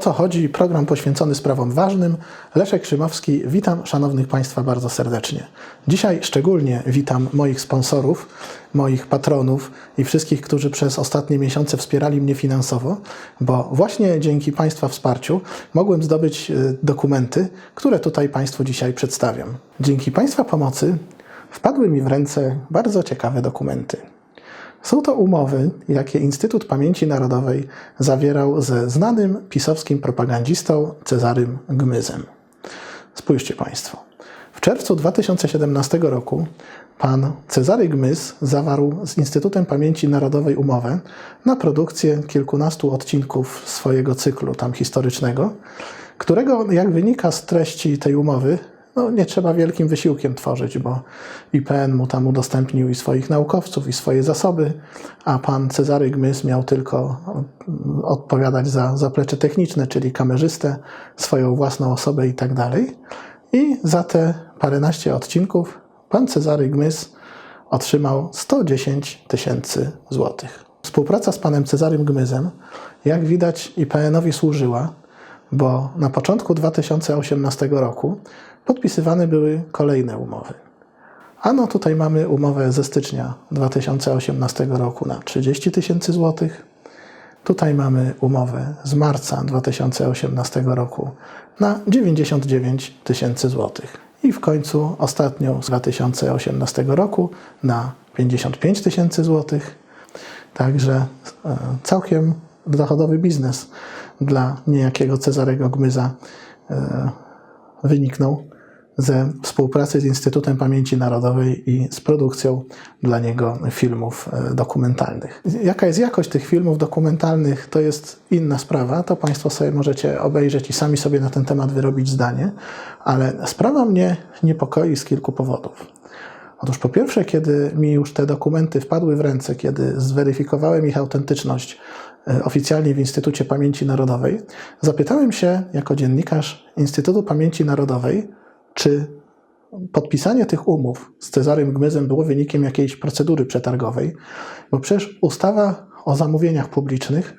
co chodzi? Program poświęcony sprawom ważnym. Leszek Szymowski, witam szanownych Państwa bardzo serdecznie. Dzisiaj szczególnie witam moich sponsorów, moich patronów i wszystkich, którzy przez ostatnie miesiące wspierali mnie finansowo, bo właśnie dzięki Państwa wsparciu mogłem zdobyć y, dokumenty, które tutaj Państwu dzisiaj przedstawiam. Dzięki Państwa pomocy wpadły mi w ręce bardzo ciekawe dokumenty. Są to umowy, jakie Instytut Pamięci Narodowej zawierał ze znanym pisowskim propagandzistą Cezarym Gmyzem. Spójrzcie Państwo. W czerwcu 2017 roku pan Cezary Gmyz zawarł z Instytutem Pamięci Narodowej umowę na produkcję kilkunastu odcinków swojego cyklu tam historycznego, którego, jak wynika z treści tej umowy, no, nie trzeba wielkim wysiłkiem tworzyć, bo IPN mu tam udostępnił i swoich naukowców, i swoje zasoby, a pan Cezary Gmys miał tylko odpowiadać za zaplecze techniczne, czyli kamerzystę, swoją własną osobę i tak dalej. I za te paręnaście odcinków pan Cezary Gmys otrzymał 110 tysięcy złotych. Współpraca z panem Cezarym Gmyzem, jak widać, IPN-owi służyła, bo na początku 2018 roku podpisywane były kolejne umowy. Ano tutaj mamy umowę ze stycznia 2018 roku na 30 tysięcy złotych. Tutaj mamy umowę z marca 2018 roku na 99 tysięcy złotych. I w końcu ostatnią z 2018 roku na 55 tysięcy złotych. Także e, całkiem dochodowy biznes dla niejakiego Cezarego Gmyza e, wyniknął ze współpracy z Instytutem Pamięci Narodowej i z produkcją dla niego filmów e, dokumentalnych. Jaka jest jakość tych filmów dokumentalnych, to jest inna sprawa. To Państwo sobie możecie obejrzeć i sami sobie na ten temat wyrobić zdanie, ale sprawa mnie niepokoi z kilku powodów. Otóż po pierwsze, kiedy mi już te dokumenty wpadły w ręce, kiedy zweryfikowałem ich autentyczność e, oficjalnie w Instytucie Pamięci Narodowej, zapytałem się jako dziennikarz Instytutu Pamięci Narodowej, czy podpisanie tych umów z Cezarym Gmyzem było wynikiem jakiejś procedury przetargowej, bo przecież ustawa o zamówieniach publicznych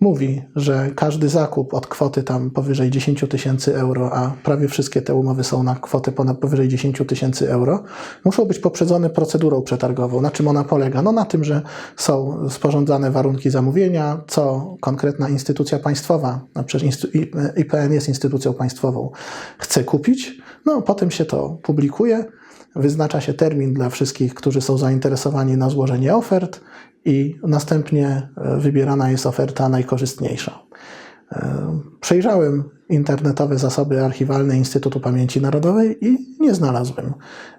mówi, że każdy zakup od kwoty tam powyżej 10 tysięcy euro, a prawie wszystkie te umowy są na kwotę ponad powyżej 10 tysięcy euro, muszą być poprzedzone procedurą przetargową. Na czym ona polega? No na tym, że są sporządzane warunki zamówienia, co konkretna instytucja państwowa, a przecież instytu- IPN jest instytucją państwową, chce kupić, no potem się to publikuje, wyznacza się termin dla wszystkich, którzy są zainteresowani na złożenie ofert i następnie e, wybierana jest oferta najkorzystniejsza. Przejrzałem internetowe zasoby archiwalne Instytutu Pamięci Narodowej i nie znalazłem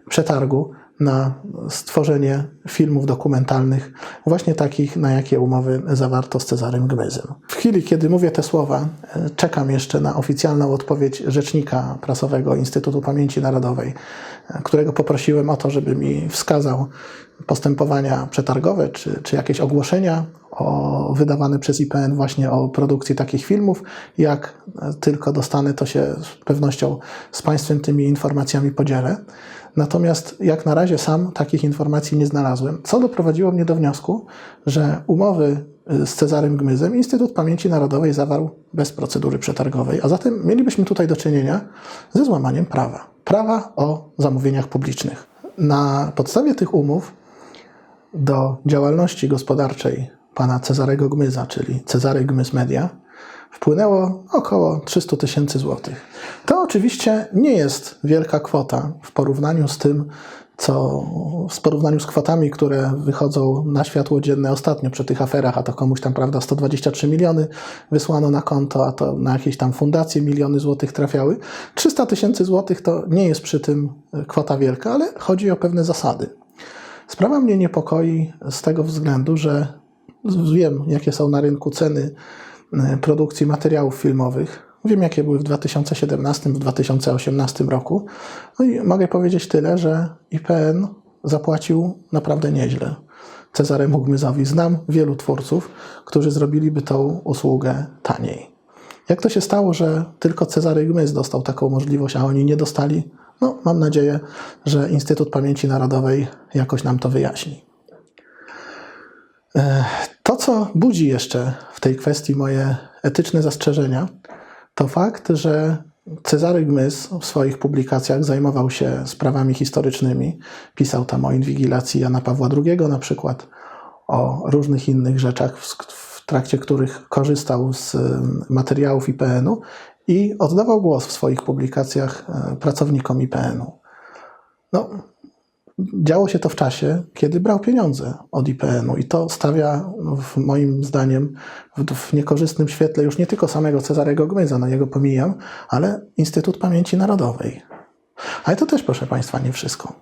przetargu na stworzenie filmów dokumentalnych, właśnie takich, na jakie umowy zawarto z Cezarym Gmyzem. W chwili, kiedy mówię te słowa, czekam jeszcze na oficjalną odpowiedź rzecznika prasowego Instytutu Pamięci Narodowej, którego poprosiłem o to, żeby mi wskazał postępowania przetargowe czy, czy jakieś ogłoszenia o, wydawane przez IPN właśnie o produkcji takich filmów. Jak tylko dostanę, to się z pewnością z Państwem tymi informacjami podzielę. Natomiast jak na razie sam takich informacji nie znalazłem, co doprowadziło mnie do wniosku, że umowy y, z Cezarym Gmyzem Instytut Pamięci Narodowej zawarł bez procedury przetargowej, a zatem mielibyśmy tutaj do czynienia ze złamaniem prawa. Prawa o zamówieniach publicznych. Na podstawie tych umów do działalności gospodarczej pana Cezarego Gmyza, czyli Cezary Gmyz Media, wpłynęło około 300 tysięcy złotych. To oczywiście nie jest wielka kwota w porównaniu z tym, co w porównaniu z kwotami, które wychodzą na światło dzienne ostatnio przy tych aferach, a to komuś tam, prawda, 123 miliony wysłano na konto, a to na jakieś tam fundacje miliony złotych trafiały. 300 tysięcy złotych to nie jest przy tym kwota wielka, ale chodzi o pewne zasady. Sprawa mnie niepokoi z tego względu, że wiem, jakie są na rynku ceny e, produkcji materiałów filmowych. Wiem, jakie były w 2017, w 2018 roku. No i mogę powiedzieć tyle, że IPN zapłacił naprawdę nieźle. Cezaremu Gmyzowi znam wielu twórców, którzy zrobiliby tą usługę taniej. Jak to się stało, że tylko Cezary Gmyz dostał taką możliwość, a oni nie dostali? No, mam nadzieję, że Instytut Pamięci Narodowej jakoś nam to wyjaśni. To, co budzi jeszcze w tej kwestii moje etyczne zastrzeżenia, to fakt, że Cezary Gmys w swoich publikacjach zajmował się sprawami historycznymi. Pisał tam o inwigilacji Jana Pawła II na przykład, o różnych innych rzeczach, w, trakcie których korzystał z em, materiałów IPN-u i oddawał głos w swoich publikacjach e, pracownikom IPN-u. No, działo się to w czasie, kiedy brał pieniądze od IPN-u i to stawia no, w moim zdaniem w, w niekorzystnym świetle już nie tylko samego Cezarego Gmyza, na jego pomijam, ale Instytut Pamięci Narodowej. Ale to też, proszę Państwa, nie wszystko,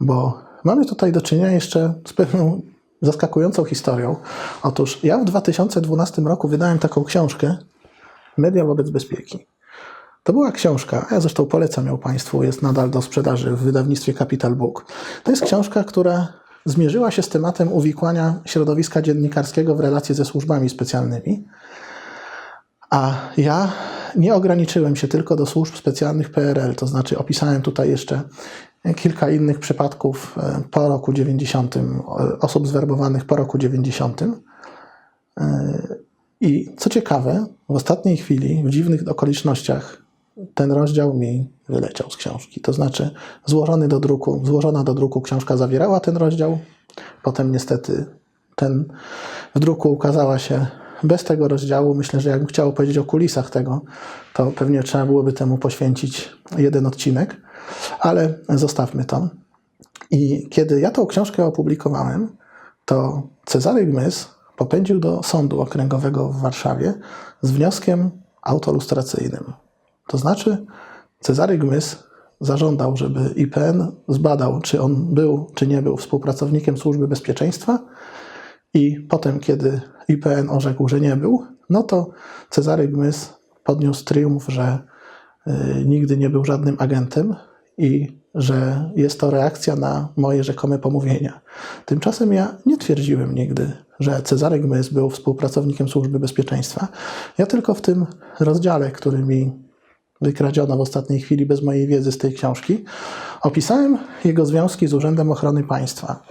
bo mamy tutaj do czynienia jeszcze z pewną zaskakującą historią. Otóż ja w 2012 roku wydałem taką książkę Media wobec bezpieki. To była książka, a ja zresztą polecam ją Państwu, jest nadal do sprzedaży w wydawnictwie Capital Book. To jest książka, która zmierzyła się z tematem uwikłania środowiska dziennikarskiego w relacje ze służbami specjalnymi. A ja nie ograniczyłem się tylko do służb specjalnych PRL, to znaczy opisałem tutaj jeszcze kilka innych przypadków e, po roku 90, e, osób zwerbowanych po roku 90. I co ciekawe, w ostatniej chwili, w dziwnych okolicznościach, ten rozdział mi wyleciał z książki. To znaczy, złożony do druku, złożona do druku książka zawierała ten rozdział. Potem niestety ten w druku ukazała się bez tego rozdziału. Myślę, że jakbym chciał powiedzieć o kulisach tego, to pewnie trzeba byłoby temu poświęcić jeden odcinek, ale zostawmy to. I kiedy ja tą książkę opublikowałem, to Cezary Gmys popędził do sądu okręgowego w Warszawie z wnioskiem autolustracyjnym. To znaczy, Cezary Gmys zażądał, żeby IPN zbadał, czy on był, czy nie był współpracownikiem Służby Bezpieczeństwa i potem, kiedy IPN orzekł, że nie był, no to Cezary Gmys podniósł triumf, że y, nigdy nie był żadnym agentem i że jest to reakcja na moje rzekome pomówienia. Tymczasem ja nie twierdziłem nigdy, że Cezary Gmys był współpracownikiem Służby Bezpieczeństwa. Ja tylko w tym rozdziale, który mi wykradziono w ostatniej chwili bez mojej wiedzy z tej książki, opisałem jego związki z Urzędem Ochrony Państwa.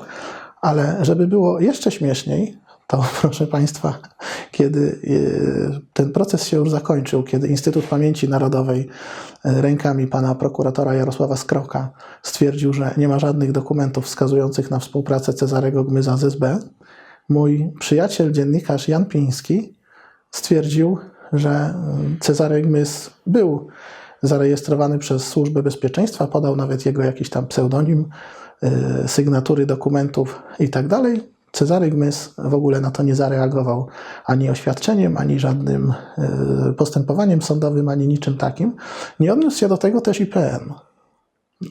Ale żeby było jeszcze śmieszniej, to proszę Państwa, kiedy e, ten proces się już zakończył, kiedy Instytut Pamięci Narodowej e, rękami pana prokuratora Jarosława Skroka stwierdził, że nie ma żadnych dokumentów wskazujących na współpracę Cezarego Gmyza z SB, mój przyjaciel, dziennikarz Jan Piński stwierdził, że Cezary Gmys był zarejestrowany przez Służbę Bezpieczeństwa, podał nawet jego jakiś tam pseudonim, y, sygnatury dokumentów i tak. Cezary Gmys w ogóle na to nie zareagował ani oświadczeniem, ani żadnym y, postępowaniem sądowym, ani niczym takim. Nie odniósł się do tego też IPN.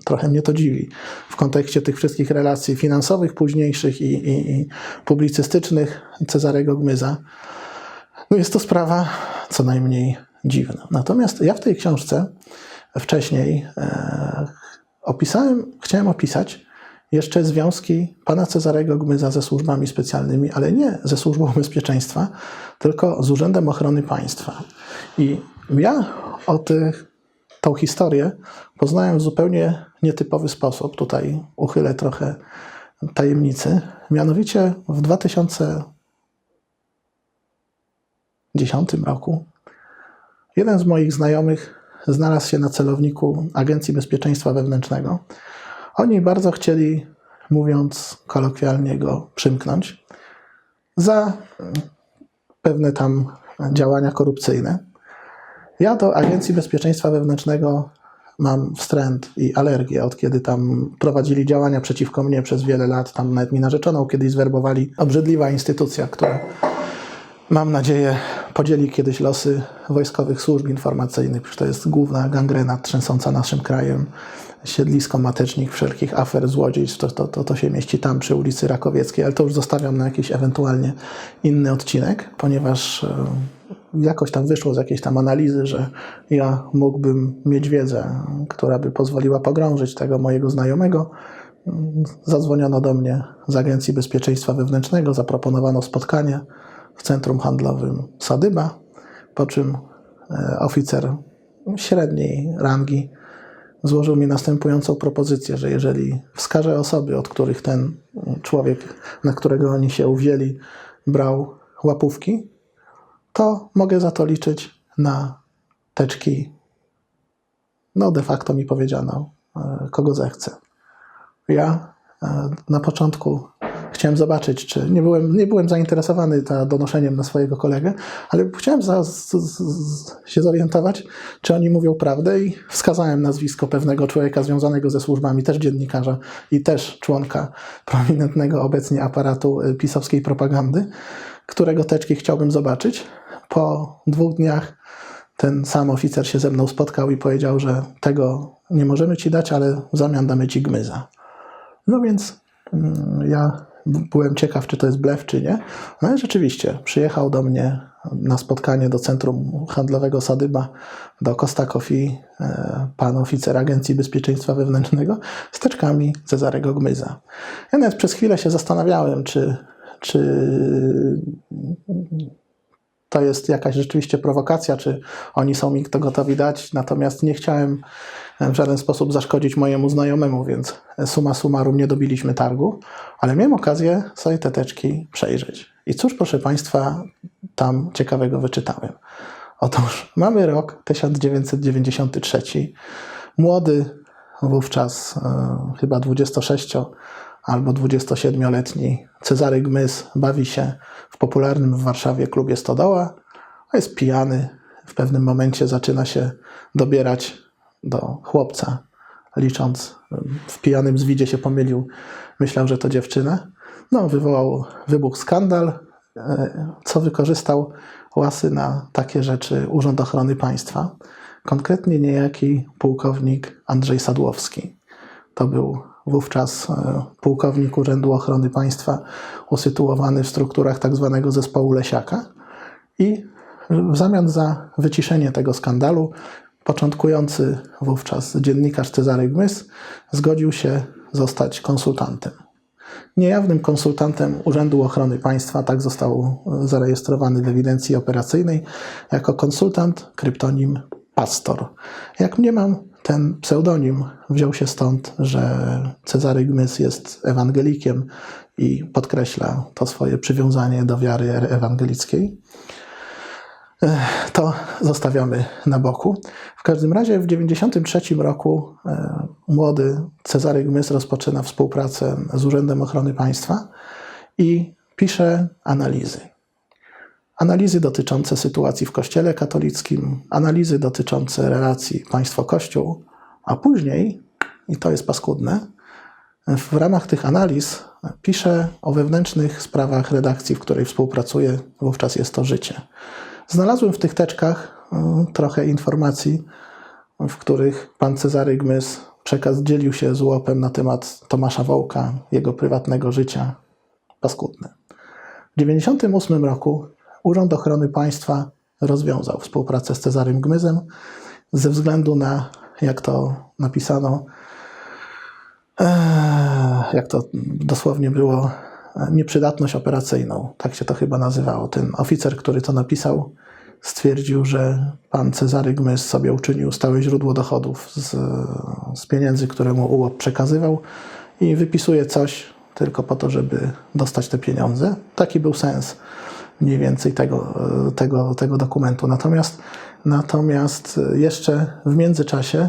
Trochę mnie to dziwi w kontekście tych wszystkich relacji finansowych późniejszych i, i, i publicystycznych Cezarego Gmyza. No jest to sprawa co najmniej dziwna. Natomiast ja w tej książce wcześniej e, opisałem, chciałem opisać jeszcze związki pana Cezarego Gmyza ze służbami specjalnymi, ale nie ze służbą bezpieczeństwa, tylko z Urzędem Ochrony Państwa. I ja o tych, tą historię poznałem w zupełnie nietypowy sposób. Tutaj uchylę trochę tajemnicy. Mianowicie w 2010 roku jeden z moich znajomych znalazł się na celowniku Agencji Bezpieczeństwa Wewnętrznego. Oni bardzo chcieli, mówiąc kolokwialnie, go przymknąć za pewne tam działania korupcyjne. Ja do Agencji Bezpieczeństwa Wewnętrznego mam wstręt i alergię, od kiedy tam prowadzili działania przeciwko mnie przez wiele lat. Tam nawet mi narzeczoną kiedyś zwerbowali. Obrzydliwa instytucja, która mam nadzieję podzieli kiedyś losy wojskowych służb informacyjnych. Przecież to jest główna gangrena trzęsąca naszym krajem. Siedlisko, matecznik wszelkich afer, złodziejstw, to, to, to, to się mieści tam przy ulicy Rakowieckiej, ale to już zostawiam na jakiś ewentualnie inny odcinek, ponieważ e, jakoś tam wyszło z jakiejś tam analizy, że ja mógłbym mieć wiedzę, która by pozwoliła pogrążyć tego mojego znajomego. Zadzwoniono do mnie z Agencji Bezpieczeństwa Wewnętrznego, zaproponowano spotkanie w centrum handlowym Sadyba, po czym e, oficer średniej rangi złożył mi następującą propozycję, że jeżeli wskaże osoby, od których ten człowiek, na którego oni się uwzięli, brał łapówki, to mogę za to liczyć na teczki, no de facto mi powiedziano, e, kogo zechcę. Ja e, na początku chciałem zobaczyć, czy nie byłem, nie byłem zainteresowany ta donoszeniem na swojego kolegę, ale chciałem za, z, z, się zorientować, czy oni mówią prawdę i wskazałem nazwisko pewnego człowieka związanego ze służbami, też dziennikarza i też członka prominentnego obecnie aparatu y, pisowskiej propagandy, którego teczki chciałbym zobaczyć. Po dwóch dniach ten sam oficer się ze mną spotkał i powiedział, że tego nie możemy ci dać, ale w zamian damy ci gmyza. No więc mm, ja byłem ciekaw, czy to jest blef, czy nie. No i rzeczywiście przyjechał do mnie na spotkanie do centrum handlowego Sadyba, do Costa Coffee, e, pan oficer Agencji Bezpieczeństwa Wewnętrznego z teczkami Cezarego Gmyza. Ja nawet przez chwilę się zastanawiałem, czy, czy to jest jakaś rzeczywiście prowokacja, czy oni są mi to gotowi dać, natomiast nie chciałem w żaden sposób zaszkodzić mojemu znajomemu, więc suma summarum nie dobiliśmy targu, ale miałem okazję sobie te teczki przejrzeć. I cóż, proszę Państwa, tam ciekawego wyczytałem. Otóż mamy rok 1993. Młody, wówczas e, chyba 26 albo 27-letni Cezary Gmys bawi się w popularnym w Warszawie klubie Stodoła, a jest pijany. W pewnym momencie zaczyna się dobierać do chłopca, licząc, w pijanym zwidzie się pomylił, myślał, że to dziewczyna. No, wywołał wybuch skandal, e, co wykorzystał łasy na takie rzeczy Urząd Ochrony Państwa, konkretnie niejaki pułkownik Andrzej Sadłowski. To był wówczas e, pułkownik Urzędu Ochrony Państwa usytuowany w strukturach tak zwanego zespołu Lesiaka i w zamian za wyciszenie tego skandalu początkujący wówczas dziennikarz Cezary Gmys zgodził się zostać konsultantem. Niejawnym konsultantem Urzędu Ochrony Państwa, tak został zarejestrowany w ewidencji operacyjnej, jako konsultant kryptonim Pastor. Jak mniemam, ten pseudonim wziął się stąd, że Cezary Gmys jest ewangelikiem i podkreśla to swoje przywiązanie do wiary ewangelickiej to zostawiamy na boku. W każdym razie w 1993 roku e, młody Cezary Gmys rozpoczyna współpracę z Urzędem Ochrony Państwa i pisze analizy. Analizy dotyczące sytuacji w Kościele katolickim, analizy dotyczące relacji państwo-kościół, a później, i to jest paskudne, w ramach tych analiz pisze o wewnętrznych sprawach redakcji, w której współpracuje, wówczas jest to życie. Znalazłem w tych teczkach y, trochę informacji, w których pan Cezary Gmys przekaz dzielił się z łopem na temat Tomasza Wołka, jego prywatnego życia. Paskudne. W 1998 roku Urząd Ochrony Państwa rozwiązał współpracę z Cezarym Gmyzem ze względu na, jak to napisano, jak to dosłownie było, nieprzydatność operacyjną. Tak się to chyba nazywało. Ten oficer, który to napisał, stwierdził, że pan Cezary Gmys sobie uczynił stałe źródło dochodów z, z pieniędzy, które mu UOP przekazywał i wypisuje coś tylko po to, żeby dostać te pieniądze. Taki był sens mniej więcej tego, tego, tego dokumentu. Natomiast, natomiast jeszcze w międzyczasie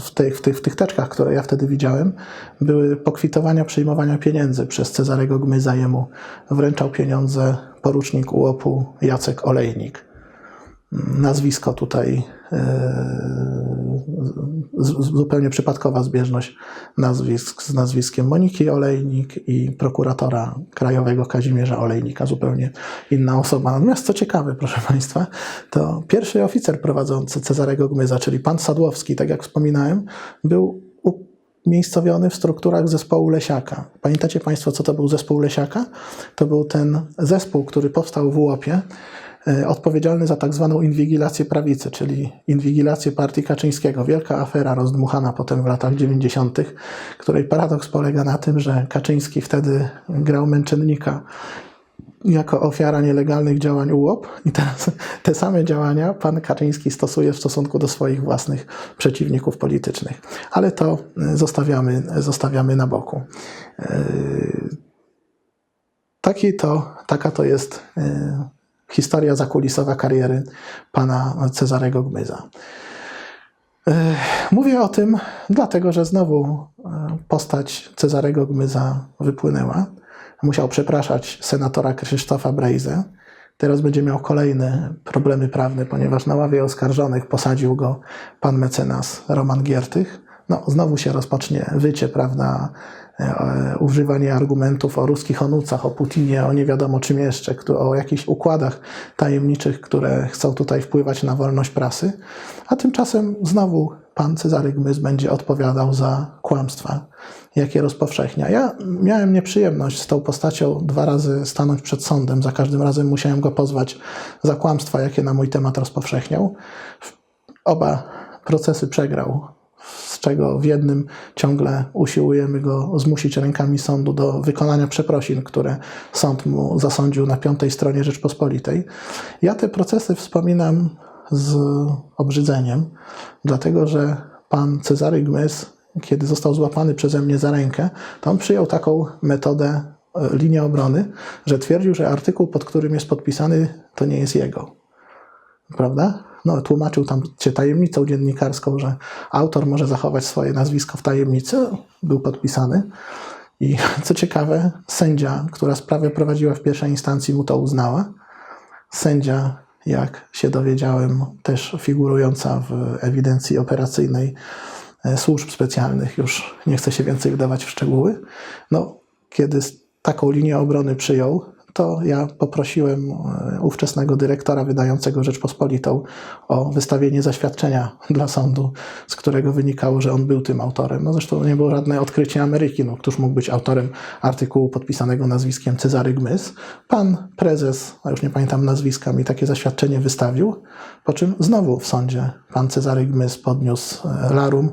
w tych, w, tych, w tych teczkach, które ja wtedy widziałem, były pokwitowania przyjmowania pieniędzy przez Cezarego Gmyza. Jemu wręczał pieniądze porucznik UOP-u Jacek Olejnik. Nazwisko tutaj zupełnie przypadkowa zbieżność nazwisk z nazwiskiem Moniki Olejnik i prokuratora krajowego Kazimierza Olejnika, zupełnie inna osoba. Natomiast co ciekawe, proszę Państwa, to pierwszy oficer prowadzący Cezarego Gmyza, czyli pan Sadłowski, tak jak wspominałem, był umiejscowiony w strukturach zespołu Lesiaka. Pamiętacie Państwo, co to był zespół Lesiaka? To był ten zespół, który powstał w Łopie, odpowiedzialny za tak zwaną inwigilację prawicy, czyli inwigilację partii Kaczyńskiego. Wielka afera rozdmuchana potem w latach 90., której paradoks polega na tym, że Kaczyński wtedy grał męczennika jako ofiara nielegalnych działań UOP i teraz te same działania pan Kaczyński stosuje w stosunku do swoich własnych przeciwników politycznych. Ale to e, zostawiamy, zostawiamy na boku. E, taki to, taka to jest historia zakulisowa kariery pana Cezarego Gmyza. Mówię o tym dlatego, że znowu e, postać Cezarego Gmyza wypłynęła. Musiał przepraszać senatora Krzysztofa Brejzę. Teraz będzie miał kolejne problemy prawne, ponieważ na ławie oskarżonych posadził go pan mecenas Roman Giertych. No, znowu się rozpocznie wycie, prawda, używanie argumentów o ruskich onucach, o Putinie, o nie wiadomo czym jeszcze, o jakichś układach tajemniczych, które chcą tutaj wpływać na wolność prasy. A tymczasem znowu pan Cezary Gmyz będzie odpowiadał za kłamstwa, jakie rozpowszechnia. Ja miałem nieprzyjemność z tą postacią dwa razy stanąć przed sądem. Za każdym razem musiałem go pozwać za kłamstwa, jakie na mój temat rozpowszechniał. Oba procesy przegrał, czego w jednym ciągle usiłujemy go zmusić rękami sądu do wykonania przeprosin, które sąd mu zasądził na piątej stronie Rzeczpospolitej. Ja te procesy wspominam z obrzydzeniem, dlatego że pan Cezary Gmys, kiedy został złapany przeze mnie za rękę, to on przyjął taką metodę e, linii obrony, że twierdził, że artykuł, pod którym jest podpisany, to nie jest jego prawda? No, tłumaczył tam się tajemnicą dziennikarską, że autor może zachować swoje nazwisko w tajemnicy. Był podpisany. I co ciekawe, sędzia, która sprawę prowadziła w pierwszej instancji, mu to uznała. Sędzia, jak się dowiedziałem, też figurująca w ewidencji operacyjnej e, służb specjalnych, już nie chcę się więcej wdawać w szczegóły. No, kiedy taką linię obrony przyjął, to ja poprosiłem e, ówczesnego dyrektora wydającego Rzeczpospolitą o wystawienie zaświadczenia dla sądu, z którego wynikało, że on był tym autorem. No zresztą nie było żadne odkrycie Ameryki. No, któż mógł być autorem artykułu podpisanego nazwiskiem Cezary Gmys? Pan prezes, a już nie pamiętam nazwiska, mi takie zaświadczenie wystawił, po czym znowu w sądzie pan Cezary Gmys podniósł e, larum,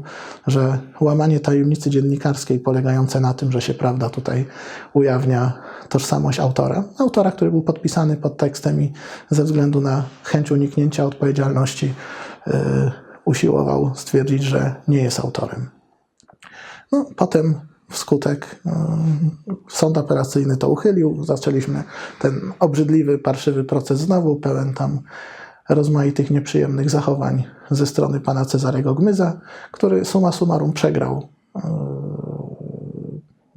że łamanie tajemnicy dziennikarskiej polegające na tym, że się prawda tutaj ujawnia tożsamość autora. Autora, który był podpisany pod tekstem i ze względu na chęć uniknięcia odpowiedzialności yy, usiłował stwierdzić, że nie jest autorem. No, potem wskutek yy, sąd operacyjny to uchylił. Zaczęliśmy ten obrzydliwy, parszywy proces znowu, pełen tam rozmaitych nieprzyjemnych zachowań ze strony pana Cezarego Gmyza, który summa summarum przegrał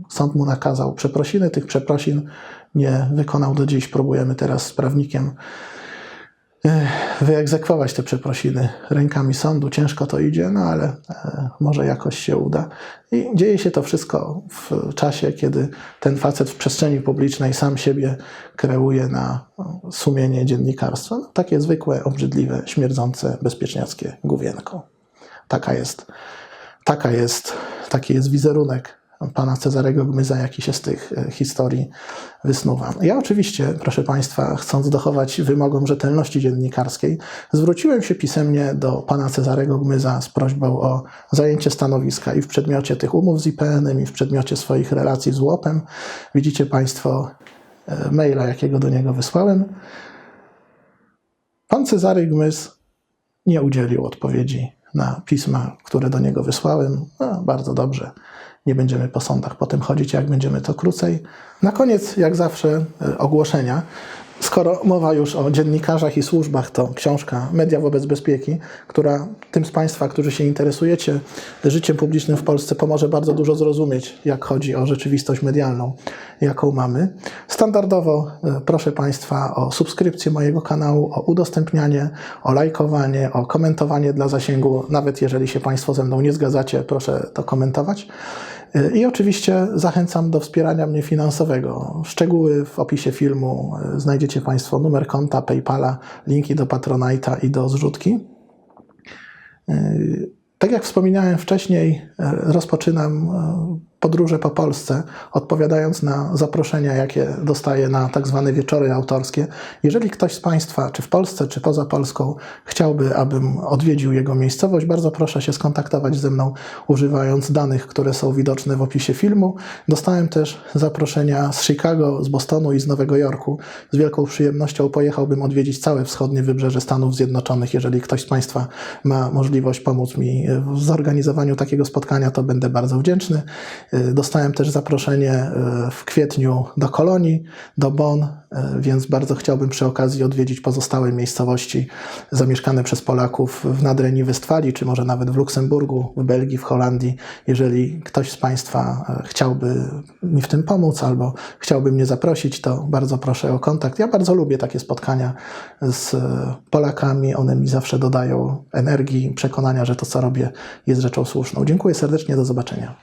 Sąd mu nakazał przeprosiny. Tych przeprosin nie wykonał do dziś. Próbujemy teraz z prawnikiem wyegzekwować te przeprosiny rękami sądu. Ciężko to idzie, no ale e, może jakoś się uda. I dzieje się to wszystko w czasie, kiedy ten facet w przestrzeni publicznej sam siebie kreuje na sumienie dziennikarstwa. No, takie zwykłe, obrzydliwe, śmierdzące, bezpieczniackie główienko. Taka jest, taka jest, taki jest wizerunek pana Cezarego Gmyza, jaki się z tych e, historii wysnuwa. Ja oczywiście, proszę Państwa, chcąc dochować wymogom rzetelności dziennikarskiej, zwróciłem się pisemnie do pana Cezarego Gmyza z prośbą o zajęcie stanowiska i w przedmiocie tych umów z IPN-em, i w przedmiocie swoich relacji z łopem. Widzicie Państwo e, maila, jakiego do niego wysłałem. Pan Cezary Gmyz nie udzielił odpowiedzi na pisma, które do niego wysłałem. No, bardzo dobrze. Nie będziemy po sądach potem chodzić, jak będziemy to krócej. Na koniec, jak zawsze, e, ogłoszenia. Skoro mowa już o dziennikarzach i służbach, to książka Media wobec bezpieki, która tym z Państwa, którzy się interesujecie życiem publicznym w Polsce, pomoże bardzo dużo zrozumieć, jak chodzi o rzeczywistość medialną, jaką mamy. Standardowo e, proszę Państwa o subskrypcję mojego kanału, o udostępnianie, o lajkowanie, o komentowanie dla zasięgu. Nawet jeżeli się Państwo ze mną nie zgadzacie, proszę to komentować. I oczywiście zachęcam do wspierania mnie finansowego. Szczegóły w opisie filmu e, znajdziecie Państwo numer konta, PayPala, linki do Patronite'a i do zrzutki. E, Tak jak wspominałem wcześniej, e, rozpoczynam e, podróże po Polsce, odpowiadając na zaproszenia, jakie dostaję na tak zwane wieczory autorskie. Jeżeli ktoś z Państwa, czy w Polsce, czy poza Polską, chciałby, abym odwiedził jego miejscowość, bardzo proszę się skontaktować ze mną, używając danych, które są widoczne w opisie filmu. Dostałem też zaproszenia z Chicago, z Bostonu i z Nowego Jorku. Z wielką przyjemnością pojechałbym odwiedzić całe wschodnie wybrzeże Stanów Zjednoczonych. Jeżeli ktoś z Państwa ma możliwość pomóc mi w zorganizowaniu takiego spotkania, to będę bardzo wdzięczny. Dostałem też zaproszenie y, w kwietniu do Kolonii, do Bonn, y, więc bardzo chciałbym przy okazji odwiedzić pozostałe miejscowości zamieszkane przez Polaków w Nadrenii Westfalii, czy może nawet w Luksemburgu, w Belgii, w Holandii. Jeżeli ktoś z Państwa y, chciałby mi w tym pomóc albo chciałby mnie zaprosić, to bardzo proszę o kontakt. Ja bardzo lubię takie spotkania z Polakami. One mi zawsze dodają energii, przekonania, że to, co robię, jest rzeczą słuszną. Dziękuję serdecznie, do zobaczenia.